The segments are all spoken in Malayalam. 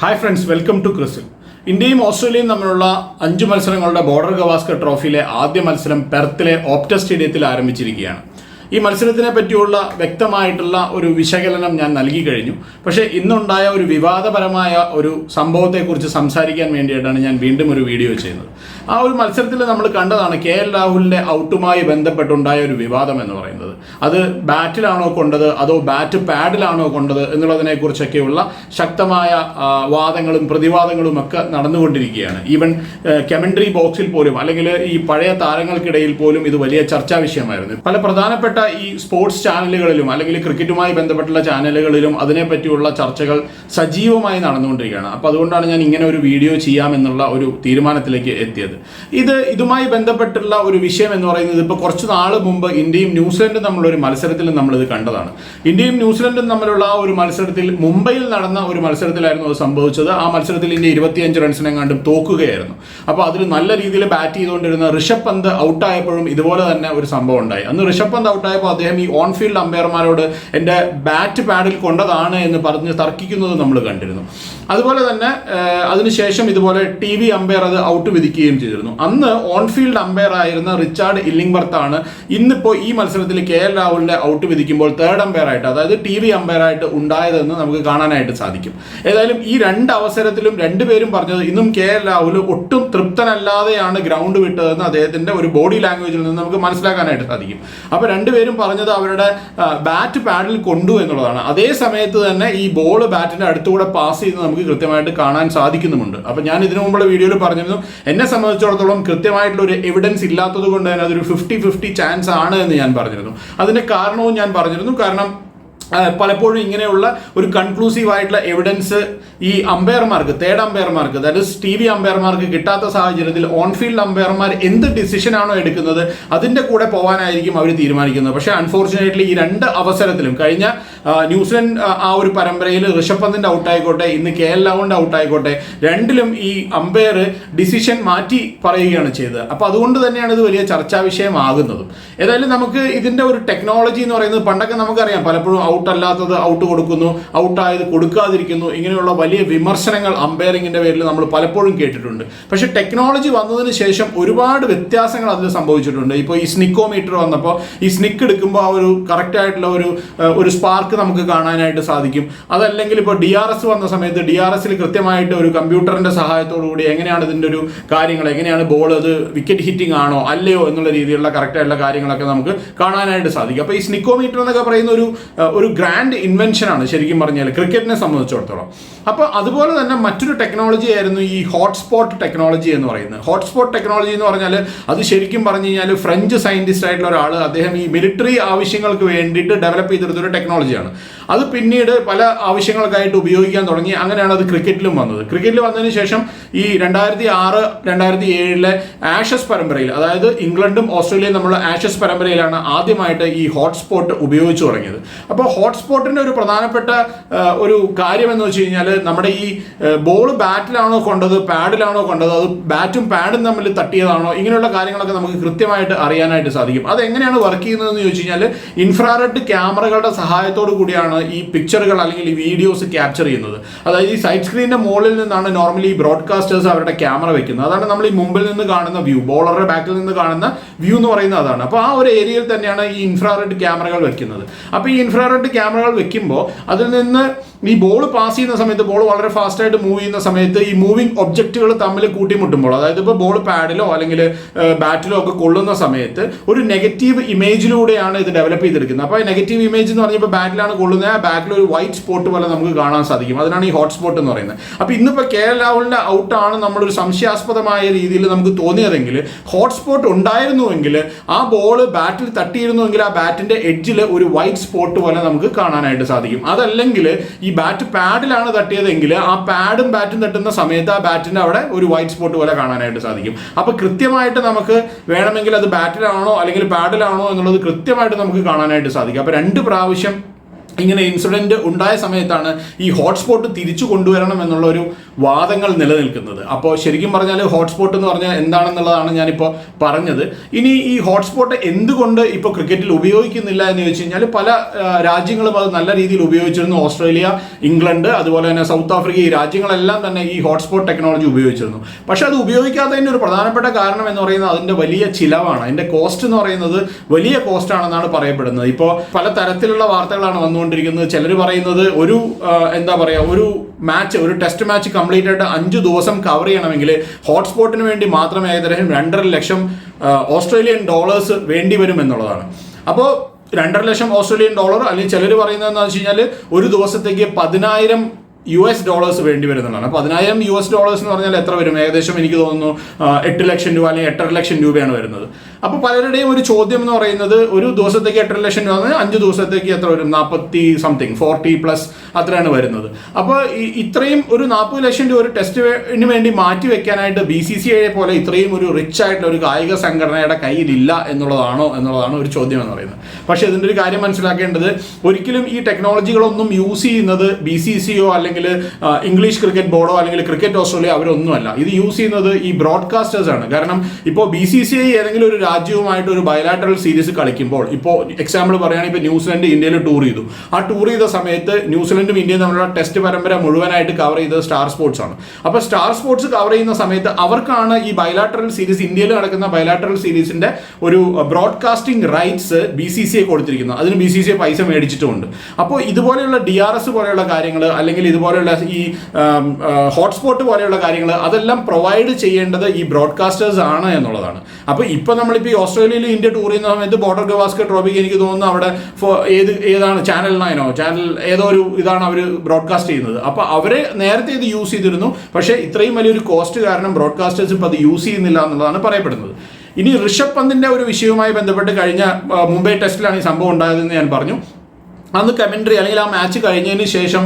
ഹായ് ഫ്രണ്ട്സ് വെൽക്കം ടു ക്രിസിൽ ഇന്ത്യയും ഓസ്ട്രേലിയയും തമ്മിലുള്ള അഞ്ച് മത്സരങ്ങളുടെ ബോർഡർ ഗവാസ്കർ ട്രോഫിയിലെ ആദ്യ മത്സരം പെർത്തിലെ ഓപ്റ്റ സ്റ്റേഡിയത്തിൽ ആരംഭിച്ചിരിക്കുകയാണ്. ഈ മത്സരത്തിനെ പറ്റിയുള്ള വ്യക്തമായിട്ടുള്ള ഒരു വിശകലനം ഞാൻ നൽകി കഴിഞ്ഞു. പക്ഷേ ഇന്നുണ്ടായ ഒരു വിവാദപരമായ ഒരു സംഭവത്തെക്കുറിച്ച് സംസാരിക്കാൻ വേണ്ടിയിട്ടാണ് ഞാൻ വീണ്ടും ഒരു വീഡിയോ ചെയ്യുന്നത്. ആ ഒരു മത്സരത്തിൽ നമ്മൾ കണ്ടതാണ് കെ എൽ രാഹുലിന്റെ ഔട്ടുമായി ബന്ധപ്പെട്ടുണ്ടായ ഒരു വിവാദം എന്ന് പറയുന്നത്. അത് ബാറ്റിലാണോ കൊണ്ടത് അതോ ബാറ്റ് പാഡിലാണോ കൊണ്ടത് എന്നുള്ളതിനെക്കുറിച്ചൊക്കെയുള്ള ശക്തമായ വാദങ്ങളും പ്രതിവാദങ്ങളും ഒക്കെ നടന്നുകൊണ്ടിരിക്കുകയാണ്. ഈവൻ കമൻട്രി ബോക്സിൽ പോലും അല്ലെങ്കിൽ ഈ പഴയ താരങ്ങൾക്കിടയിൽ പോലും ഇത് വലിയ ചർച്ചാ വിഷയമായിരുന്നു. പല പ്രധാനപ്പെട്ട ഈ സ്പോർട്സ് ചാനലുകളിലും അല്ലെങ്കിൽ ക്രിക്കറ്റുമായി ബന്ധപ്പെട്ടുള്ള ചാനലുകളിലും അതിനെപ്പറ്റിയുള്ള ചർച്ചകൾ സജീവമായി നടന്നുകൊണ്ടിരിക്കുകയാണ്. അപ്പോൾ അതുകൊണ്ടാണ് ഞാൻ ഇങ്ങനെ ഒരു വീഡിയോ ചെയ്യാമെന്നുള്ള ഒരു തീരുമാനത്തിലേക്ക് എത്തിയത്. ഇത് ഇതുമായി ബന്ധപ്പെട്ടുള്ള ഒരു വിഷയം എന്ന് പറയുന്നത് ഇപ്പോൾ കുറച്ച് നാൾ മുമ്പ് ഇന്ത്യയും ന്യൂസിലൻഡും തമ്മിലൊരു മത്സരത്തിൽ നമ്മളിത് കണ്ടതാണ്. ഇന്ത്യയും ന്യൂസിലൻഡും തമ്മിലുള്ള ആ ഒരു മത്സരത്തിൽ മുംബൈയിൽ നടന്ന ഒരു മത്സരത്തിലായിരുന്നു അത് സംഭവിച്ചത്. ആ മത്സരത്തിൽ ഇന്ത്യ ഇരുപത്തിയഞ്ച് റൺസിനെങ്ങാണ്ടും തോക്കുകയായിരുന്നു. അപ്പോൾ അതിൽ നല്ല രീതിയിൽ ബാറ്റ് ചെയ്തുകൊണ്ടിരുന്ന ഋഷഭ് പന്ത് ഔട്ടായപ്പോഴും ഇതുപോലെ തന്നെ ഒരു സംഭവം ഉണ്ടായി. അന്ന് ഋഷഭ് പന്ത് ഔട്ടായപ്പോൾ അദ്ദേഹം ഈ ഓൺ ഫീൽഡ് അമ്പയർമാരോട് എന്റെ ബാറ്റ് പാഡിൽ കൊണ്ടതാണ് എന്ന് പറഞ്ഞ് തർക്കിക്കുന്നത് നമ്മൾ കണ്ടിരുന്നു. അതുപോലെ തന്നെ അതിനുശേഷം ഇതുപോലെ ടി വി അമ്പയർ അത് ഔട്ട് വിധിക്കുകയും ചെയ്തിരുന്നു. അന്ന് ഓൺ ഫീൽഡ് അമ്പയർ ആയിരുന്ന റിച്ചാർഡ് ഇല്ലിംഗ്ബർത്താണ് ഇന്നിപ്പോൾ ഈ മത്സരത്തിൽ കെ എൽ രാഹുലിനെ ഔട്ട് വിധിക്കുമ്പോൾ തേർഡ് അമ്പയർ ആയിട്ട് അതായത് ടി വി അമ്പയർ ആയിട്ട് ഉണ്ടായതെന്ന് നമുക്ക് കാണാനായിട്ട് സാധിക്കും. ഏതായാലും ഈ രണ്ട് അവസരത്തിലും രണ്ടുപേരും പറഞ്ഞത് ഇന്നും കെ എൽ രാഹുൽ ഒട്ടും തൃപ്തനല്ലാതെയാണ് ഗ്രൗണ്ട് വിട്ടതെന്ന് അദ്ദേഹത്തിന്റെ ഒരു ബോഡി ലാംഗ്വേജിൽ നിന്ന് നമുക്ക് മനസ്സിലാക്കാനായിട്ട് സാധിക്കും. അപ്പോൾ രണ്ടുപേരും പറഞ്ഞത് അവരുടെ ബാറ്റ് പാഡിൽ കൊണ്ടു എന്നുള്ളതാണ്. അതേ സമയത്ത് തന്നെ ഈ ബോൾ ബാറ്റിന്റെ അടുത്തുകൂടെ പാസ് ചെയ്ത് നമുക്ക് കൃത്യമായിട്ട് കാണാൻ സാധിക്കുന്നുമുണ്ട്. അപ്പൊ ഞാൻ ഇതിനു മുമ്പുള്ള വീഡിയോയിൽ പറഞ്ഞിരുന്നു എന്നെ സംബന്ധിച്ചിടത്തോളം കൃത്യമായിട്ടുള്ള ഒരു എവിഡൻസ് ഇല്ലാത്തത് കൊണ്ട് തന്നെ അതൊരു ഫിഫ്റ്റി ഫിഫ്റ്റി ചാൻസ് ആണ് എന്ന് ഞാൻ പറഞ്ഞിരുന്നു. അതിന്റെ കാരണവും ഞാൻ പറഞ്ഞിരുന്നു. കാരണം പലപ്പോഴും ഇങ്ങനെയുള്ള ഒരു കൺക്ലൂസീവ് ആയിട്ടുള്ള എവിഡൻസ് ഈ അമ്പയർമാർക്ക് തേർഡ് അമ്പയർമാർക്ക് ദാറ്റ് ടി വി അമ്പയർമാർക്ക് കിട്ടാത്ത സാഹചര്യത്തിൽ ഓൺ ഫീൽഡ് അമ്പയർമാർ എന്ത് ഡിസിഷൻ ആണോ എടുക്കുന്നത് അതിന്റെ കൂടെ പോകാനായിരിക്കും അവർ തീരുമാനിക്കുന്നത്. പക്ഷേ അൺഫോർച്ചുനേറ്റ്ലി ഈ രണ്ട് അവസരത്തിലും കഴിഞ്ഞ ന്യൂസിലൻഡ് ആ, ഒരു പരമ്പരയിൽ ഋഷഭ് പന്തിന്റെ ഔട്ടായിക്കോട്ടെ ഇന്ന് കെ എൽ രാഹുലിന്റെ ഔട്ടായിക്കോട്ടെ രണ്ടിലും ഈ അമ്പയർ ഡിസിഷൻ മാറ്റി പറയുകയാണ് ചെയ്തത്. അപ്പോൾ അതുകൊണ്ട് തന്നെയാണ് ഇത് വലിയ ചർച്ചാ വിഷയമാകുന്നതും. ഏതായാലും നമുക്ക് ഇതിന്റെ ഒരു ടെക്നോളജി എന്ന് പറയുന്നത് പണ്ടൊക്കെ നമുക്കറിയാം പലപ്പോഴും ഔട്ട് അല്ലാത്തത് ഔട്ട് കൊടുക്കുന്നു ഔട്ടായത് കൊടുക്കാതിരിക്കുന്നു. ഇങ്ങനെയുള്ള വലിയ വിമർശനങ്ങൾ അമ്പയറിങ്ങിന്റെ പേരിൽ നമ്മൾ പലപ്പോഴും കേട്ടിട്ടുണ്ട്. പക്ഷേ ടെക്നോളജി വന്നതിന് ശേഷം ഒരുപാട് വ്യത്യാസങ്ങൾ അതിൽ സംഭവിച്ചിട്ടുണ്ട്. ഇപ്പോൾ ഈ സ്നിക്കോമീറ്റർ വന്നപ്പോൾ ഈ സ്നിക്ക് എടുക്കുമ്പോൾ ആ ഒരു കറക്റ്റ് ആയിട്ടുള്ള ഒരു ഒരു സ്പാർക്ക് നമുക്ക് കാണാനായിട്ട് സാധിക്കും. അതല്ലെങ്കിൽ ഇപ്പോൾ ഡി ആർ എസ് വന്ന സമയത്ത് ഡി ആർ എസിൽ കൃത്യമായിട്ട് ഒരു കമ്പ്യൂട്ടറിന്റെ സഹായത്തോടു കൂടി എങ്ങനെയാണ് ഇതിന്റെ ഒരു കാര്യങ്ങൾ എങ്ങനെയാണ് ബോൾ അത് വിക്കറ്റ് ഹിറ്റിംഗ് ആണോ അല്ലയോ എന്നുള്ള രീതിയിലുള്ള കറക്റ്റ് ആയിട്ടുള്ള കാര്യങ്ങളൊക്കെ നമുക്ക് കാണാനായിട്ട് സാധിക്കും. അപ്പോൾ ഈ സ്നിക്കോമീറ്റർ എന്നൊക്കെ പറയുന്ന ഒരു ഏഹ്, ഒരു ഗ്രാൻഡ് ഇൻവെൻഷൻ ആണ് ശരിക്കും പറഞ്ഞാൽ ക്രിക്കറ്റിനെ സംബന്ധിച്ചിടത്തോളം. അപ്പോൾ അതുപോലെ തന്നെ മറ്റൊരു ടെക്നോളജി ആയിരുന്നു ഈ ഹോട്ട്സ്പോട്ട് ടെക്നോളജി എന്ന് പറയുന്നത്. ഹോട്ട്സ്പോട്ട് ടെക്നോളജി എന്ന് പറഞ്ഞാൽ അത് ശരിക്കും പറഞ്ഞു കഴിഞ്ഞാൽ ഫ്രഞ്ച് സയന്റിസ്റ്റ് ആയിട്ടുള്ള ഒരാൾ അദ്ദേഹം ഈ മിലിറ്ററി ആവശ്യങ്ങൾക്ക് വേണ്ടിയിട്ട് ഡെവലപ്പ് ചെയ്തെടുത്തൊരു ടെക്നോളജിയാണ് അത് പിന്നീട് പല ആവശ്യങ്ങൾക്കായിട്ട് ഉപയോഗിക്കാൻ തുടങ്ങി. അങ്ങനെയാണ് അത് ക്രിക്കറ്റിലും വന്നത്. ക്രിക്കറ്റിൽ വന്നതിന് ശേഷം ഈ രണ്ടായിരത്തി ആറ് രണ്ടായിരത്തി ഏഴിലെ ആഷസ് പരമ്പരയിൽ അതായത് ഇംഗ്ലണ്ടും ഓസ്ട്രേലിയയും തമ്മിലുള്ള ആഷസ് പരമ്പരയിലാണ് ആദ്യമായിട്ട് ഈ ഹോട്ട്സ്പോട്ട് ഉപയോഗിച്ചു തുടങ്ങിയത്. അപ്പോൾ ഹോട്ട്സ്പോട്ടിന്റെ ഒരു പ്രധാനപ്പെട്ട ഒരു കാര്യം എന്ന് വെച്ച് കഴിഞ്ഞാൽ നമ്മുടെ ഈ ബോൾ ബാറ്റിലാണോ കൊണ്ടത് പാഡിലാണോ കൊണ്ടത് അത് ബാറ്റും പാഡും തമ്മിൽ തട്ടിയതാണോ ഇങ്ങനെയുള്ള കാര്യങ്ങളൊക്കെ നമുക്ക് കൃത്യമായിട്ട് അറിയാനായിട്ട് സാധിക്കും. അത് എങ്ങനെയാണ് വർക്ക് ചെയ്യുന്നതെന്ന് ചോദിച്ചു കഴിഞ്ഞാൽ ഇൻഫ്രാറെഡ് ക്യാമറകളുടെ സഹായത്തോടു കൂടിയാണ് ഈ പിക്ചറുകൾ അല്ലെങ്കിൽ ഈ വീഡിയോസ് ക്യാപ്ചർ ചെയ്യുന്നത്. അതായത് ഈ സൈഡ് സ്ക്രീനിന്റെ മുകളിൽ നിന്നാണ് നോർമലി ബ്രോഡ്കാസ്റ്റേഴ്സ് അവരുടെ ക്യാമറ വെക്കുന്നത്. അതാണ് നമ്മൾ ഈ മുമ്പിൽ നിന്ന് കാണുന്ന വ്യൂ ബോളറുടെ ബാക്കിൽ നിന്ന് കാണുന്ന വ്യൂ എന്ന് പറയുന്നത് അതാണ്. അപ്പോൾ ആ ഒരു ഏരിയയിൽ തന്നെയാണ് ഈ ഇൻഫ്രാറെഡ് ക്യാമറകൾ വെക്കുന്നത്. അപ്പോൾ ഈ ഇൻഫ്രാറെഡ് ക്യാമറകൾ വെക്കുമ്പോൾ അതിൽ നിന്ന് ഈ ബോൾ പാസ് ചെയ്യുന്ന സമയത്ത് ബോൾ വളരെ ഫാസ്റ്റായിട്ട് മൂവ് ചെയ്യുന്ന സമയത്ത് ഈ മൂവിങ് ഒബ്ജക്റ്റുകൾ തമ്മിൽ കൂട്ടിമുട്ടുമ്പോൾ അതായത് ഇപ്പോൾ ബോൾ പാഡിലോ അല്ലെങ്കിൽ ബാറ്റിലോ ഒക്കെ കൊള്ളുന്ന സമയത്ത് ഒരു നെഗറ്റീവ് ഇമേജിലൂടെയാണ് ഇത് ഡെവലപ്പ് ചെയ്തെടുക്കുന്നത്. അപ്പോൾ നെഗറ്റീവ് ഇമേജ് എന്ന് പറഞ്ഞപ്പോൾ ബാറ്റിലാണ് കൊള്ളുന്നത്. ആ ബാറ്റിൽ ഒരു വൈറ്റ് സ്പോട്ട് പോലെ നമുക്ക് കാണാൻ സാധിക്കും. അതിനാണ് ഈ ഹോട്ട് സ്പോട്ട് എന്ന് പറയുന്നത്. അപ്പോൾ ഇന്നിപ്പോൾ കെ എൽ രാഹുലിന്റെ ഔട്ടാണ് നമ്മളൊരു സംശയാസ്പദമായ രീതിയിൽ നമുക്ക് തോന്നിയതെങ്കിൽ ഹോട്ട് സ്പോട്ട് ഉണ്ടായിരുന്നുവെങ്കിൽ ആ ബോൾ ബാറ്റിൽ തട്ടിയിരുന്നുവെങ്കിൽ ആ ബാറ്റിന്റെ എഡ്ജിൽ ഒരു വൈറ്റ് സ്പോട്ട് പോലെ നമുക്ക് കാണാനായിട്ട് സാധിക്കും. അതല്ലെങ്കിൽ ബാറ്റ് പാഡിലാണ് തട്ടിയതെങ്കിൽ ആ പാഡും ബാറ്റും തട്ടുന്ന സമയത്ത് ആ ബാറ്റിന്റെ അവിടെ ഒരു വൈറ്റ് സ്പോട്ട് പോലെ കാണാനായിട്ട് സാധിക്കും. അപ്പോൾ കൃത്യമായിട്ട് നമുക്ക് വേണമെങ്കിൽ അത് ബാറ്റിലാണോ അല്ലെങ്കിൽ പാഡിലാണോ എന്നുള്ളത് കൃത്യമായിട്ട് നമുക്ക് കാണാനായിട്ട് സാധിക്കും. അപ്പോൾ രണ്ട് പ്രാവശ്യം ഇങ്ങനെ ഇൻസിഡന്റ് ഉണ്ടായ സമയത്താണ് ഈ ഹോട്ട്സ്പോട്ട് തിരിച്ചു കൊണ്ടുവരണം എന്നുള്ള ഒരു വാദങ്ങൾ നിലനിൽക്കുന്നത്. അപ്പോൾ ശരിക്കും പറഞ്ഞാൽ ഹോട്ട്സ്പോട്ട് എന്ന് പറഞ്ഞാൽ എന്താണെന്നുള്ളതാണ് ഞാനിപ്പോൾ പറഞ്ഞത്. ഇനി ഈ ഹോട്ട്സ്പോട്ട് എന്തുകൊണ്ട് ഇപ്പോൾ ക്രിക്കറ്റിൽ ഉപയോഗിക്കുന്നില്ല എന്ന് ചോദിച്ചു കഴിഞ്ഞാൽ പല രാജ്യങ്ങളും അത് നല്ല രീതിയിൽ ഉപയോഗിച്ചിരുന്നു. ഓസ്ട്രേലിയ ഇംഗ്ലണ്ട് അതുപോലെ തന്നെ സൗത്ത് ആഫ്രിക്ക ഈ രാജ്യങ്ങളെല്ലാം തന്നെ ഈ ഹോട്ട്സ്പോട്ട് ടെക്നോളജി ഉപയോഗിച്ചിരുന്നു. പക്ഷെ അത് ഉപയോഗിക്കാത്തതിന്റെ ഒരു പ്രധാനപ്പെട്ട കാരണം എന്ന് പറയുന്നത് അതിന്റെ വലിയ ചിലവാണ്. അതിന്റെ കോസ്റ്റ് എന്ന് പറയുന്നത് വലിയ കോസ്റ്റ് ആണെന്നാണ് പറയപ്പെടുന്നത്. ഇപ്പോൾ പല തരത്തിലുള്ള വാർത്തകളാണ് വന്നുകൊണ്ടിരിക്കുന്നത് ചിലർ പറയുന്നത് ഒരു എന്താ പറയുക ഒരു മാച്ച് ഒരു ടെസ്റ്റ് മാച്ച് കംപ്ലീറ്റ് ആയിട്ട് അഞ്ച് ദിവസം കവർ ചെയ്യണമെങ്കിൽ ഹോട്ട്സ്പോട്ടിന് വേണ്ടി മാത്രം ഏകദേശം രണ്ടര ലക്ഷം ഓസ്ട്രേലിയൻ ഡോളേഴ്സ് വേണ്ടി വരും എന്നുള്ളതാണ്. അപ്പോൾ രണ്ടര ലക്ഷം ഓസ്ട്രേലിയൻ ഡോളർ അല്ലെങ്കിൽ ചിലർ പറയുന്നത് വെച്ച് കഴിഞ്ഞാൽ ഒരു ദിവസത്തേക്ക് പതിനായിരം യു എസ് ഡോളേഴ്സ് വേണ്ടി വരുന്നതാണ് അപ്പോൾ പതിനായിരം യു എസ് ഡോളേഴ്സ് എന്ന് പറഞ്ഞാൽ എത്ര വരും? ഏകദേശം എനിക്ക് തോന്നുന്നു എട്ട് ലക്ഷം രൂപ അല്ലെങ്കിൽ എട്ടര ലക്ഷം രൂപയാണ് വരുന്നത്. അപ്പോൾ പലരുടെയും ഒരു ചോദ്യം എന്ന് പറയുന്നത് ഒരു ദിവസത്തേക്ക് എട്ടര ലക്ഷം രൂപ അഞ്ച് ദിവസത്തേക്ക് എത്ര വരും? നാൽപ്പത്തി സംതിങ് ഫോർട്ടി പ്ലസ് അത്രയാണ് വരുന്നത്. അപ്പോൾ ഇത്രയും ഒരു നാൽപ്പത് ലക്ഷം രൂപ ഒരു ടെസ്റ്റിന് വേണ്ടി മാറ്റി വെക്കാനായിട്ട് ബി സി സി ഐയെ പോലെ ഇത്രയും ഒരു റിച്ച് ആയിട്ടുള്ള ഒരു കായിക സംഘടനയുടെ കയ്യിലില്ല എന്നുള്ളതാണോ എന്നുള്ളതാണ് ഒരു ചോദ്യം എന്ന് പറയുന്നത്. പക്ഷേ ഇതിന്റെ ഒരു കാര്യം മനസ്സിലാക്കേണ്ടത് ഒരിക്കലും ഈ ടെക്നോളജികളൊന്നും യൂസ് ചെയ്യുന്നത് ബി സി സിയോ അല്ലെങ്കിൽ ആ, ഇംഗ്ലീഷ് ക്രിക്കറ്റ് ബോർഡോ അല്ലെങ്കിൽ ക്രിക്കറ്റ് ഓസ്ട്രേലിയ അവരൊന്നുമല്ല. ഇത് യൂസ് ചെയ്യുന്നത് ഈ ബ്രോഡ്കാസ്റ്റേഴ്സ് ആണ്. കാരണം ഇപ്പോൾ ബി സി സി ഐ ഏതെങ്കിലും ഒരു രാജ്യവുമായിട്ട് ഒരു ബയലാറ്ററൽ സീരീസ് കളിക്കുമ്പോൾ ഇപ്പോൾ എക്സാമ്പിൾ പറയുകയാണെങ്കിൽ ഇപ്പോൾ ന്യൂസിലൻഡ് ഇന്ത്യയിൽ ടൂർ ചെയ്തു. ആ ടൂർ ചെയ്ത സമയത്ത് ന്യൂസിലൻഡും ഇന്ത്യയും തമ്മിലുള്ള ടെസ്റ്റ് പരമ്പര മുഴുവനായിട്ട് കവർ ചെയ്തത് സ്റ്റാർ സ്പോർട്സ് ആണ്. അപ്പോൾ സ്റ്റാർ സ്പോർട്സ് കവർ ചെയ്യുന്ന സമയത്ത് അവർക്കാണ് ഈ ബയലാറ്ററൽ സീരീസ് ഇന്ത്യയിൽ നടക്കുന്ന ബയലാറ്ററൽ സീരീസിന്റെ ഒരു broadcasting rights B C C I കൊടുത്തിരിക്കുന്നത്. അതിന് ബി സി സി ഐ പൈസ മേടിച്ചിട്ടുമുണ്ട്. അപ്പോൾ ഇതുപോലെയുള്ള ഡി ആർ എസ് പോലെയുള്ള കാര്യങ്ങൾ അല്ലെങ്കിൽ ഇതുപോലെയുള്ള ഈ ഹോട്ട്സ്പോട്ട് പോലെയുള്ള കാര്യങ്ങൾ അതെല്ലാം പ്രൊവൈഡ് ചെയ്യേണ്ടത് ഈ ബ്രോഡ്കാസ്റ്റേഴ്സ് ആണ് എന്നുള്ളതാണ്. അപ്പോൾ ഇപ്പോൾ നമ്മളിപ്പോൾ ഈ ഓസ്ട്രേലിയയിൽ ഇന്ത്യ ടൂർ ചെയ്യുന്ന സമയത്ത് ബോർഡർ ഗവാസ്കർ ട്രോഫിക്ക് എനിക്ക് തോന്നുന്നു അവിടെ ഏത് ഏതാണ് ചാനൽ നയനോ ചാനൽ ഏതോ ഒരു ഇതാണ് അവർ ബ്രോഡ്കാസ്റ്റ് ചെയ്യുന്നത്. അപ്പോൾ അവരെ നേരത്തെ ഇത് യൂസ് ചെയ്തിരുന്നു. പക്ഷേ ഇത്രയും വലിയൊരു കോസ്റ്റ് കാരണം ബ്രോഡ്കാസ്റ്റേഴ്സ് ഇപ്പോൾ അത് യൂസ് ചെയ്യുന്നില്ല എന്നുള്ളതാണ് പറയപ്പെടുന്നത്. ഇനി ഋഷഭ് പന്തിന്റെ ഒരു വിഷയവുമായി ബന്ധപ്പെട്ട് കഴിഞ്ഞ മുംബൈ ടെസ്റ്റിലാണ് ഈ സംഭവം ഉണ്ടായതെന്ന് ഞാൻ പറഞ്ഞു. അന്ന് കമന്ററി അല്ലെങ്കിൽ ആ മാച്ച് കഴിഞ്ഞതിന് ശേഷം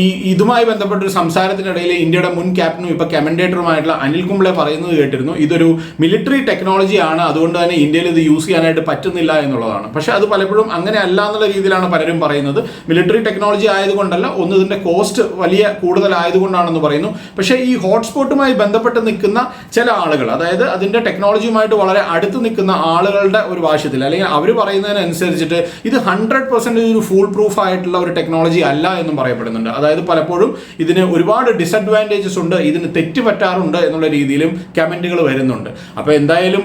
ഈ ഇതുമായി ബന്ധപ്പെട്ട ഒരു സംസാരത്തിനിടയിൽ ഇന്ത്യയുടെ മുൻ ക്യാപ്റ്റനും ഇപ്പൊ കമന്റേറ്ററുമായിട്ടുള്ള അനിൽ കുംബ്ലെ പറയുന്നത് കേട്ടിരുന്നു. ഇതൊരു മിലിറ്ററി ടെക്നോളജി ആണ്. അതുകൊണ്ട് തന്നെ ഇന്ത്യയിൽ ഇത് യൂസ് ചെയ്യാനായിട്ട് പറ്റുന്നില്ല എന്നുള്ളതാണ്. പക്ഷെ അത് പലപ്പോഴും അങ്ങനെ അല്ല എന്നുള്ള രീതിയിലാണ് പലരും പറയുന്നത്. മിലിറ്ററി ടെക്നോളജി ആയതുകൊണ്ടല്ല ഒന്ന് ഇതിന്റെ കോസ്റ്റ് വലിയ കൂടുതലായതുകൊണ്ടാണെന്ന് പറയുന്നു. പക്ഷേ ഈ ഹോട്ട്സ്പോട്ടുമായി ബന്ധപ്പെട്ട് നിൽക്കുന്ന ചില ആളുകൾ അതായത് അതിന്റെ ടെക്നോളജിയുമായിട്ട് വളരെ അടുത്ത് നിൽക്കുന്ന ആളുകളുടെ ഒരു വാശത്തിൽ അല്ലെങ്കിൽ അവർ പറയുന്നതിനനുസരിച്ചിട്ട് ഇത് ഹൺഡ്രഡ് പെർസെന്റ് ഒരു ഫുൾ പ്രൂഫ് ആയിട്ടുള്ള ഒരു ടെക്നോളജി അല്ല എന്നും പറയപ്പെടുന്നുണ്ട്. അതായത് പലപ്പോഴും ഇതിന് ഒരുപാട് ഡിസഡ്വാന്റേജസ് ഉണ്ട് ഇതിന് തെറ്റ് പറ്റാറുണ്ട് എന്നുള്ള രീതിയിലും കമന്റുകൾ വരുന്നുണ്ട്. അപ്പോൾ എന്തായാലും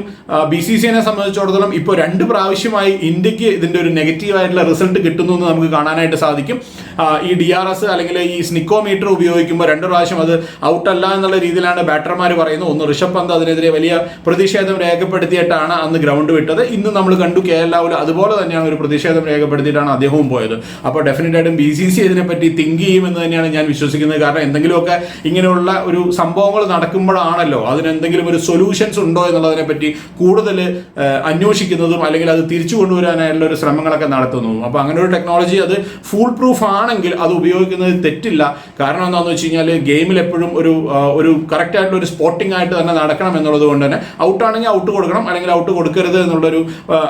ബി സി സിനെ സംബന്ധിച്ചിടത്തോളം ഇപ്പോൾ രണ്ട് പ്രാവശ്യമായി ഇന്ത്യയ്ക്ക് ഇതിന്റെ ഒരു നെഗറ്റീവ് ആയിട്ടുള്ള റിസൾട്ട് കിട്ടുന്നു എന്ന് നമുക്ക് കാണാനായിട്ട് സാധിക്കും. ഈ ഡി ആർ എസ് അല്ലെങ്കിൽ ഈ സ്നിക്കോ മീറ്റർ ഉപയോഗിക്കുമ്പോൾ രണ്ട് പ്രാവശ്യം അത് ഔട്ട് അല്ല എന്നുള്ള രീതിയിലാണ് ബാറ്റർമാർ പറയുന്നത്. ഒന്ന് ഋഷഭ് പന്ത് അതിനെതിരെ വലിയ പ്രതിഷേധം രേഖപ്പെടുത്തിയിട്ടാണ് അന്ന് ഗ്രൗണ്ട് വിട്ടത്. ഇന്ന് നമ്മൾ കണ്ടു കെ എൽ രാഹുൽ അതുപോലെ തന്നെയാണ് ഒരു പ്രതിഷേധം രേഖപ്പെടുത്തിയിട്ടാണ് അദ്ദേഹവും പോയത്. അപ്പോൾ ഡെഫിനറ്റ് ആയിട്ടും ബി സി സി ഇതിനെപ്പറ്റി തിങ്ക് ചെയ്യുമെന്ന് തന്നെയാണ് ഞാൻ വിശ്വസിക്കുന്നത്. കാരണം എന്തെങ്കിലുമൊക്കെ ഇങ്ങനെയുള്ള ഒരു സംഭവങ്ങൾ നടക്കുമ്പോഴാണല്ലോ അതിനെന്തെങ്കിലും ഒരു സൊല്യൂഷൻസ് ഉണ്ടോ എന്നുള്ളതിനെപ്പറ്റി കൂടുതൽ അന്വേഷിക്കുന്നതും അല്ലെങ്കിൽ അത് തിരിച്ചു കൊണ്ടുവരാനായിട്ടുള്ള ഒരു ശ്രമങ്ങളൊക്കെ നടത്തുന്നതും. അപ്പോൾ അങ്ങനെ ഒരു ടെക്നോളജി അത് ഫുൾ പ്രൂഫ് ആണെങ്കിൽ അത് ഉപയോഗിക്കുന്നത് തെറ്റില്ല. കാരണം എന്താണെന്ന് വെച്ച് കഴിഞ്ഞാൽ ഗെയിമിൽ എപ്പോഴും ഒരു ഒരു കറക്റ്റ് ആയിട്ടുള്ള ഒരു സ്പോട്ടിംഗ് ആയിട്ട് തന്നെ നടക്കണം എന്നുള്ളത് കൊണ്ട് തന്നെ ഔട്ട് ആണെങ്കിൽ ഔട്ട് കൊടുക്കണം അല്ലെങ്കിൽ ഔട്ട് കൊടുക്കരുത് എന്നുള്ളൊരു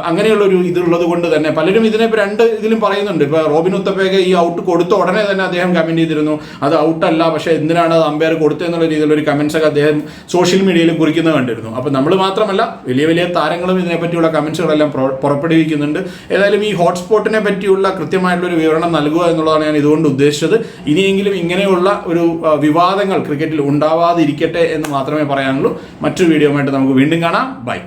അങ്ങനെയുള്ളൊരു ഇതുള്ളത് കൊണ്ട് തന്നെ പലരും ഇതിനെ രണ്ട് ഇതിലും പറയുന്നുണ്ട്. ഇപ്പോൾ റോബിൻ ഉത്തപ്പേക ഈ ഔട്ട് കൊടുത്ത ഉടനെ തന്നെ അദ്ദേഹം കമന്റ് ചെയ്തിരുന്നു. അത് ഔട്ടല്ല പക്ഷേ എന്തിനാണ് അത് അമ്പയർ കൊടുത്തതെന്നുള്ള രീതിയിലുള്ള ഒരു കമന്റ്സ് ഒക്കെ അദ്ദേഹം സോഷ്യൽ മീഡിയയിൽ കുറിക്കുന്നത് കണ്ടിരുന്നു. അപ്പോൾ നമ്മൾ മാത്രമല്ല വലിയ വലിയ താരങ്ങളും ഇതിനെപ്പറ്റിയുള്ള കമൻസുകളെല്ലാം പുറ- പുറപ്പെടുവിക്കുന്നുണ്ട്. ഏതായാലും ഈ ഹോട്ട്സ്പോട്ടിനെ പറ്റിയുള്ള കൃത്യമായിട്ടുള്ള ഒരു വിവരണം നൽകുക എന്നുള്ളതാണ് ഞാൻ ഇതുകൊണ്ട് ഉദ്ദേശിച്ചത് ഇനിയെങ്കിലും ഇങ്ങനെയുള്ള ഒരു വിവാദങ്ങൾ ക്രിക്കറ്റിൽ ഉണ്ടാവാതിരിക്കട്ടെ എന്ന് മാത്രമേ പറയാനുള്ളൂ. മറ്റൊരു വീഡിയോ നമുക്ക് വീണ്ടും കാണാം. ബൈ.